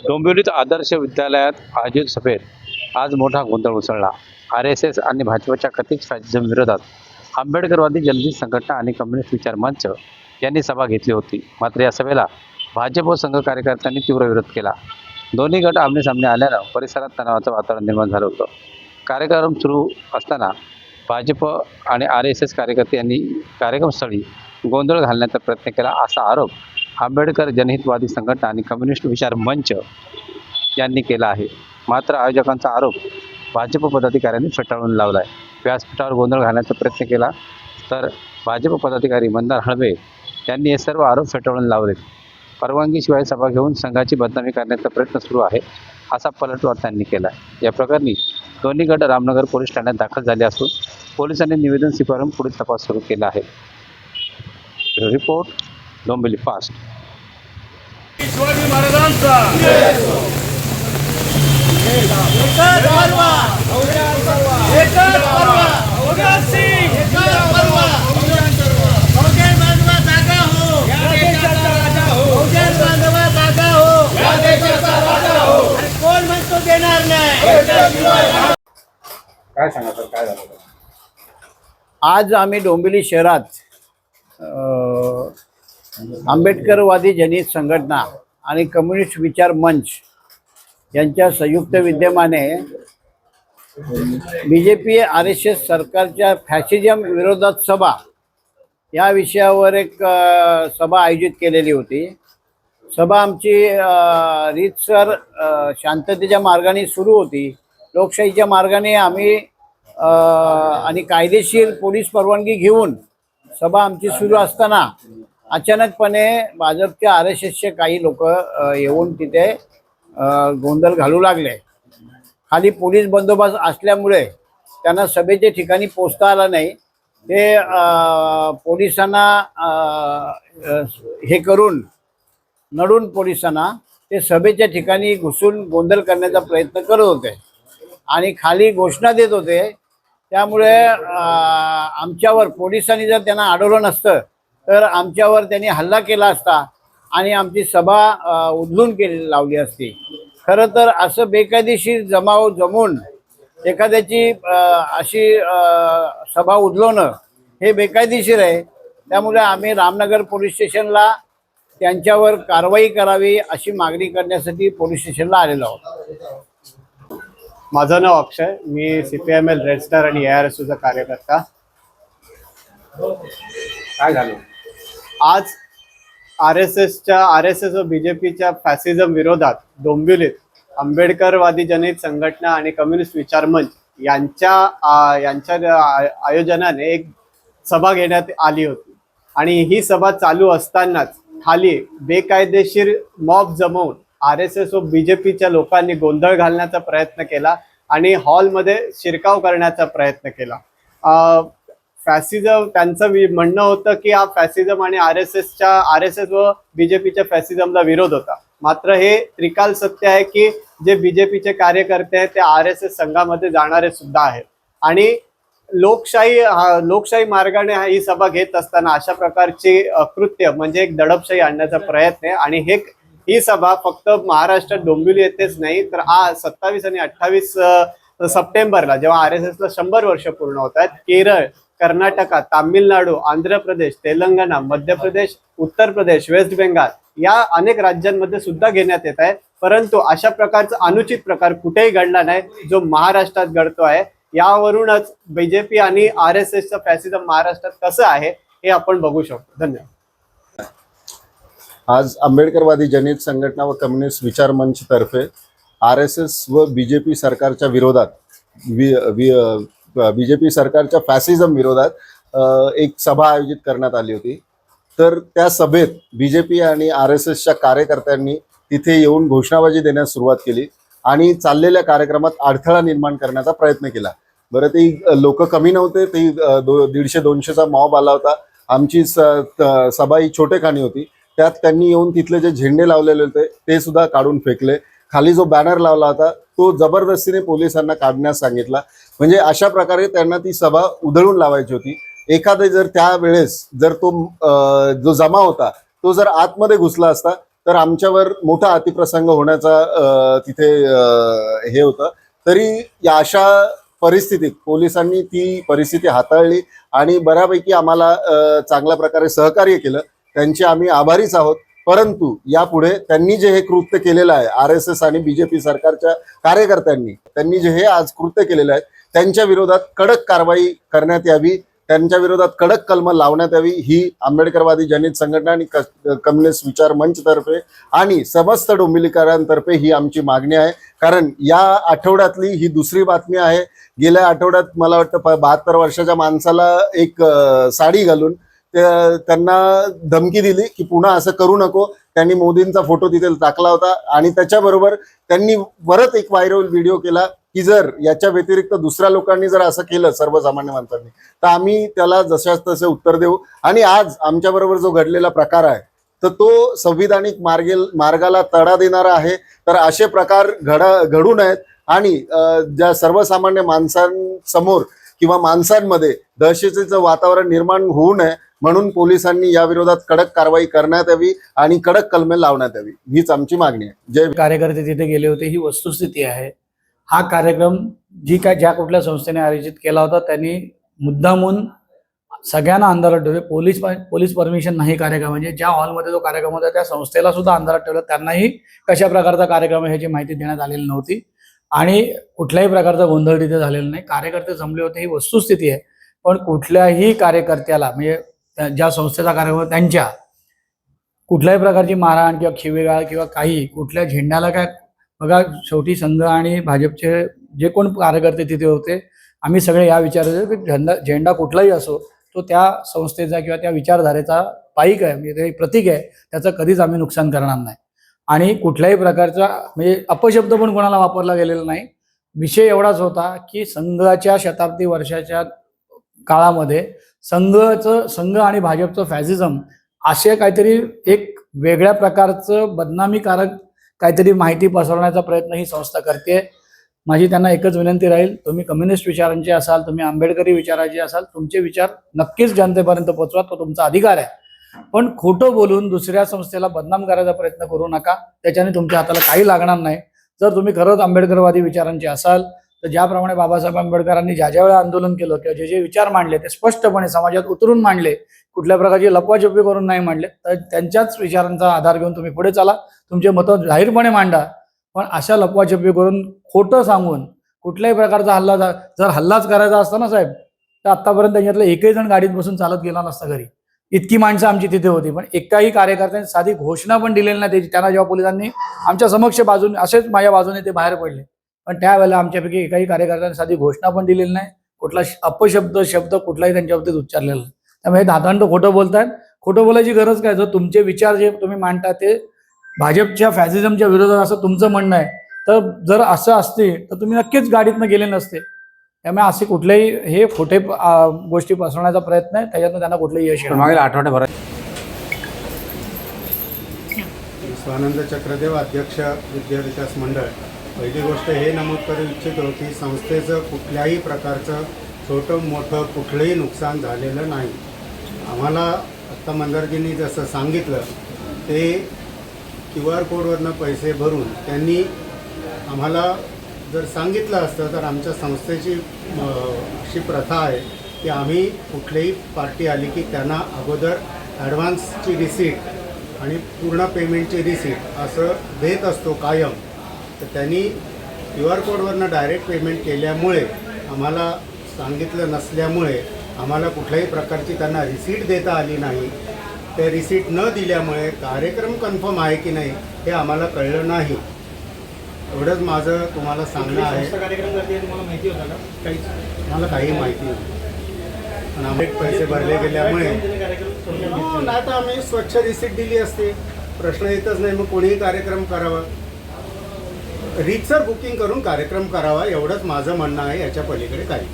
डोंबिवलीत आदर्श विद्यालयात आयोजित सभेत आज मोठा गोंधळ उसळला. आर एस एस आणि भाजपच्या कथित फॅसिझम विरोधात आंबेडकरवादी जनहित संघटना आणि कम्युनिस्ट विचार मंच यांनी सभा घेतली होती. मात्र या सभेला भाजप व संघ कार्यकर्त्यांनी तीव्र विरोध केला. दोन्ही गट आमनेसामने आल्यानं परिसरात तणावाचं वातावरण निर्माण झालं होतं. कार्यक्रम सुरू असताना भाजप आणि आर एस एस कार्यकर्ते यांनी कार्यक्रमस्थळी गोंधळ घालण्याचा प्रयत्न केला असा आरोप आंबेडकर जनहितवादी संघटना आणि कम्युनिस्ट विचार मंच यांनी केला आहे. मात्र आयोजकांचा आरोप भाजप पदाधिकाऱ्यांनी फेटाळून लावला आहे व्यासपीठावर गोंधळ घालण्याचा प्रयत्न केला तर भाजप पदाधिकारी मंदार हळवे यांनी हे सर्व आरोप फेटाळून लावले परवानगीशिवाय सभा घेऊन संघाची बदनामी करण्याचा प्रयत्न सुरू आहे असा पलटवार त्यांनी केला या प्रकरणी दोन्ही गट रामनगर पोलीस ठाण्यात दाखल झाले असून पोलिसांनी निवेदन स्वीकारून पुढील तपास सुरू केला आहे. Report Dombivli fast. शिवाजी महाराजांचा हो हो कोण म्हणतो देणार नाही काय सांगा सर काय झालं होतं? आज आम्ही डोंबिवली शहरात आंबेडकरवादी जनित संघटना आणि कम्युनिस्ट विचार मंच यांच्या संयुक्त विद्यमाने B J P R S S सरकारच्या फॅसिजम विरोधात सभा या विषयावर एक सभा आयोजित केलेली होती. सभा आमची रीतसर शांततेच्या मार्गाने सुरू होती. लोकशाहीच्या मार्गाने आम्ही आणि कायदेशीर पोलीस परवानगी घेऊन सभा आमची सुरू असताना अचानकपणे भाजपचे आर एस एसचे काही लोक येऊन तिथे गोंधळ घालू लागले. खाली पोलीस बंदोबस्त असल्यामुळे त्यांना सभेच्या ठिकाणी पोचता आला नाही. ते पोलिसांना हे करून नडून पोलिसांना ते सभेच्या ठिकाणी घुसून गोंधळ करण्याचा प्रयत्न करत होते. आणि खाली घोषणा देत होते. त्यामुळे आमच्यावर पोलिसांनी जर त्यांना अडवलं नसतं तर आमच्यावर त्यांनी हल्ला केला असता आणि आमची सभा अं, उधळून केली लावली असती. खरं तर असं बेकायदेशीर जमाव जमून एखाद्याची अशी सभा उधळवणं हे बेकायदेशीर आहे. त्यामुळे आम्ही रामनगर पोलीस स्टेशनला त्यांच्यावर कारवाई करावी अशी मागणी करण्यासाठी पोलीस स्टेशनला आलेलो आहोत. माझं नाव अक्षय. मी C P M L red star आणि ए आर एस यूचा कार्यकर्ता. काय झालं? आज आर एस एसच्या आर एस एस व पीच्या फॅसिझम विरोधात डोंबिवलीत आंबेडकरवादी जनित संघटना आणि कम्युनिस्ट विचार मंच यांच्या यांच्या आयोजनाने एक सभा घेण्यात आली होती. आणि ही सभा चालू असतानाच खाली बेकायदेशीर मॉब जमवून आर एस एस व पीच्या लोकांनी गोंधळ घालण्याचा प्रयत्न केला आणि हॉलमध्ये शिरकाव करण्याचा प्रयत्न केला. फॅसिझम त्यांचं म्हणणं होतं की हा फॅसिझम आणि आर एस एसच्या आर एस एस व बीजेपीच्या फॅसिझमला विरोध होता. मात्र हे त्रिकाल सत्य आहे की जे बीजेपीचे कार्यकर्ते आहेत ते आर एस एस संघामध्ये जाणारे सुद्धा आहेत. आणि लोकशाही लोकशाही मार्गाने हा- ही सभा घेत असताना अशा प्रकारची कृत्य म्हणजे एक दडपशाही आणण्याचा प्रयत्न आहे. आणि हे ही सभा फक्त महाराष्ट्रात डोंबिवली येतेच नाही तर आ सत्तावीस आणि अठ्ठावीस सप्टेंबरला जेव्हा आर एस एसला शंभर वर्ष पूर्ण होत आहेत केरळ कर्नाटका तामिळनाडू आंध्र प्रदेश तेलंगणा मध्य प्रदेश उत्तर प्रदेश वेस्ट बेंगाल या अनेक राज्यांमध्ये सुद्धा घेण्यात येत आहे. परंतु अशा प्रकारचा अनुचित प्रकार कुठेही घडला नाही जो महाराष्ट्रात घडतो आहे. यावरूनच बीजेपी आणि आर एस एसचं फॅसिझम महाराष्ट्रात कसं आहे हे आपण बघू शकतो. धन्यवाद. आज आंबेडकरवादी जनित संघटना व कम्युनिस्ट विचार मंच तर्फे आर एस एस व बी जे पी सरकारच्या विरोधात वि वि बीजेपी सरकारच्या फॅसिझम विरोधात एक सभा आयोजित करण्यात आली होती. तर त्या सभेत बीजेपी आणि आर एस एसच्या कार्यकर्त्यांनी तिथे येऊन घोषणाबाजी देण्यास सुरुवात केली आणि चाललेल्या कार्यक्रमात अडथळा निर्माण करण्याचा प्रयत्न केला. बरं ती लोक कमी नव्हते ती दो दीडशे दोनशेचा मॉब आला होता. आमची स सभा ही छोटेखानी होती. त्यात त्यांनी येऊन तिथले जे झेंडे लावलेले होते ते सुद्धा काढून फेकले. खाली जो बॅनर लावला होता तो जबरदस्तीने पोलिसांना काढण्यास सांगितला. म्हणजे अशा प्रकारे त्यांना ती सभा उधळून लावायची होती. एखादे जर त्या वेळेस जर तो जो जमा होता तो जर आतमध्ये घुसला असता तर आमच्यावर मोठा अतिप्रसंग होण्याचा तिथे हे होतं. तरी या अशा परिस्थितीत पोलिसांनी ती परिस्थिती हाताळली आणि बऱ्यापैकी आम्हाला चांगल्या प्रकारे सहकार्य केलं. त्यांचे आम्ही आभारीच आहोत. परंतु यापुढे त्यांनी जे हे कृत्य केलेलं आहे आर एस एस आणि बीजेपी सरकारच्या कार्यकर्त्यांनी त्यांनी जे हे आज कृत्य केलेलं आहे त्यांच्या विरोधात कडक कारवाई करण्यात यावी त्यांच्या विरोधात कडक कलम लावण्यात यावी ही आंबेडकरवादी जनित संघटना आणि कम्युनिस्ट विचार मंचतर्फे आणि समस्त डोंबिवलीकरांतर्फे ही आमची मागणी आहे. कारण या आठवड्यातली ही दुसरी बातमी आहे गेल्या आठवड्यात मला वाटतं बहात्तर वर्षाच्या माणसाला एक साडी घालून त्यांना धमकी दिली की पुन्हा असं करू नको. त्यांनी मोदींचा फोटो तिथे टाकला होता आणि त्याच्याबरोबर त्यांनी परत एक व्हायरल व्हिडिओ केला की जर याच्या व्यतिरिक्त दुसऱ्या लोकांनी जर असं केलं सर्वसामान्य माणसांनी तर आम्ही त्याला जशाच तसे उत्तर देऊ. आणि आज आमच्याबरोबर जो घडलेला प्रकार आहे तर तो संविधानिक मार्गे मार्गाला तडा देणारा आहे. तर असे प्रकार घडा घडू नयेत. आणि ज्या सर्वसामान्य माणसांसमोर किंवा माणसांमध्ये दहशतीचं वातावरण निर्माण होऊ नये म्हणून पोलिसांनी या विरोधात कडक कारवाई करण्यात यावी आणि कडक कलमे लावण्यात यावी. हीच आमची मागणी आहे. जे कार्यकर्ते तिथे गेले होते ही वस्तुस्थिती आहे. हा कार्यक्रम जी काय ज्या कुठल्या संस्थेने आयोजित केला होता त्यांनी मुद्दामून सगळ्यांना अंधारात ठेवले. पोलीस पोलीस परमिशन नाही कार्यक्रम. म्हणजे ज्या हॉलमध्ये जो कार्यक्रम होता त्या संस्थेला सुद्धा अंधारात ठेवलं. त्यांनाही कशा प्रकारचा कार्यक्रम आहे ह्याची माहिती देण्यात आलेली नव्हती. आणि कुठल्याही प्रकारचा गोंधळ तिथे झालेला नाही. कार्यकर्ते जमले होते ही वस्तुस्थिती आहे. पण कुठल्याही कार्यकर्त्याला म्हणजे ज्या संस्थेचा कार्यक्रम त्यांच्या कुठल्याही प्रकारची मारहाण किंवा खिवेगाळ किंवा काही कुठल्या झेंड्याला काय बघा शेवटी संघ आणि भाजपचे जे कोण कार्यकर्ते तिथे होते आम्ही सगळे या विचाराचे की झेंडा झेंडा कुठलाही असो तो त्या संस्थेचा किंवा त्या विचारधारेचा पाईक आहे म्हणजे ते प्रतीक आहे त्याचं कधीच आम्ही नुकसान करणार नाही. आणि कुठल्याही प्रकारचा म्हणजे अपशब्द पण कोणाला वापरला गेलेला नाही. विषय एवढाच होता की संघाच्या शताब्दी वर्षाच्या काळामध्ये संघचं संघ आणि भाजपचं फॅसिझम असे काहीतरी एक वेगळ्या प्रकारचं बदनामीकारक काहीतरी माहिती पसरवण्याचा प्रयत्न ही संस्था करते. माझी त्यांना एकच विनंती राहील तुम्ही कम्युनिस्ट विचारांचे असाल तुम्ही आंबेडकरी विचाराचे असाल तुमचे विचार नक्कीच जनतेपर्यंत पोहोचवा तो तुमचा अधिकार आहे. पण खोटं बोलून दुसऱ्या संस्थेला बदनाम करायचा प्रयत्न करू नका त्याच्याने तुमच्या हाताला काही लागणार नाही. जर तुम्ही खरंच आंबेडकरवादी विचारांचे असाल तर ज्याप्रमाणे बाबासाहेब आंबेडकरांनी ज्या ज्या वेळा आंदोलन केलं किंवा जे जे विचार मांडले ते स्पष्टपणे समाजात उतरून मांडले कुठल्या प्रकारची लपवाछपी करून नाही मांडले तर त्यांच्याच विचारांचा आधार घेऊन तुम्ही पुढे चाला तुमचे मतं जाहीरपणे मांडा. पण अशा लपवाछपी करून खोटं सांगून कुठल्याही प्रकारचा हल्ला जर हल्लाच करायचा असता ना साहेब तर आत्तापर्यंत त्यांच्यातलं एकही जण गाडीत बसून चालत गेला नसता घरी. इतकी माणसं आमची तिथे होती पण एकाही कार्यकर्त्यांनी साधी घोषणा पण दिलेली नाही त्याची त्यांना जेव्हा पोलिसांनी आमच्या समक्ष बाजूने असेच माझ्या बाजूने ते बाहेर पडले. पण त्यावेळेला आमच्यापैकी एकाही कार्यकर्त्यांनी साधी घोषणा पण दिलेली नाही. कुठला अपशब्द शब्द कुठलाही त्यांच्या बाबतीत उच्चारलेला नाही. त्यामुळे हे दादांड खोटं बोलतायत. खोटं बोलायची गरज काय? जर तुमचे विचार जे तुम्ही मांडता ते भाजपच्या फॅसिझमच्या विरोधात असं तुमचं म्हणणं आहे. तर जर असं असते तर तुम्ही नक्कीच गाडीतनं गेले नसते. त्यामुळे असे कुठलेही हे खोटे गोष्टी पसरवण्याचा प्रयत्न आहे. त्याच्यातनं त्यांना कुठलंही यश. मागील आठवड्याभरात स्वानंद चक्रदेव अध्यक्ष विद्याविकास मंडळ. पहिली गोष्ट हे नमूद करू इच्छितो की संस्थेचं कुठल्याही प्रकारचं छोटं मोठं कुठलंही नुकसान झालेलं नाही. आम्हाला आत्ता मंदारजींनी जसं सांगितलं ते क्यू आर कोडवरनं पैसे भरून त्यांनी आम्हाला जर सांगितलं असतं तर आमच्या संस्थेची अशी प्रथा आहे की आम्ही कुठलीही पार्टी आली की त्यांना अगोदर ॲडव्हान्सची रिसीट आणि पूर्ण पेमेंटची रिसीट असं देत असतो कायम. तर त्यांनी क्यू आर कोडवरनं डायरेक्ट पेमेंट केल्यामुळे आम्हाला सांगितलं नसल्यामुळे आम्हाला कुठल्याही प्रकारची त्यांना रिसीट देता आली नाही. ते रिसीट न दिल्यामुळे कार्यक्रम कन्फर्म आहे की नाही हे आम्हाला कळलं नाही. एवढंच माझं तुम्हाला सांगणं आहे. मला काही माहिती नाही. पण आम्ही पैसे भरले गेल्यामुळे कार्यक्रम हो, आम्ही स्वच्छ रिसीट दिली असते. प्रश्न येतच नाही मग कोणीही कार्यक्रम करावा. रीतसर बुकिंग करून कार्यक्रम करावा एवढंच माझं म्हणणं आहे याच्या पलीकडे काही.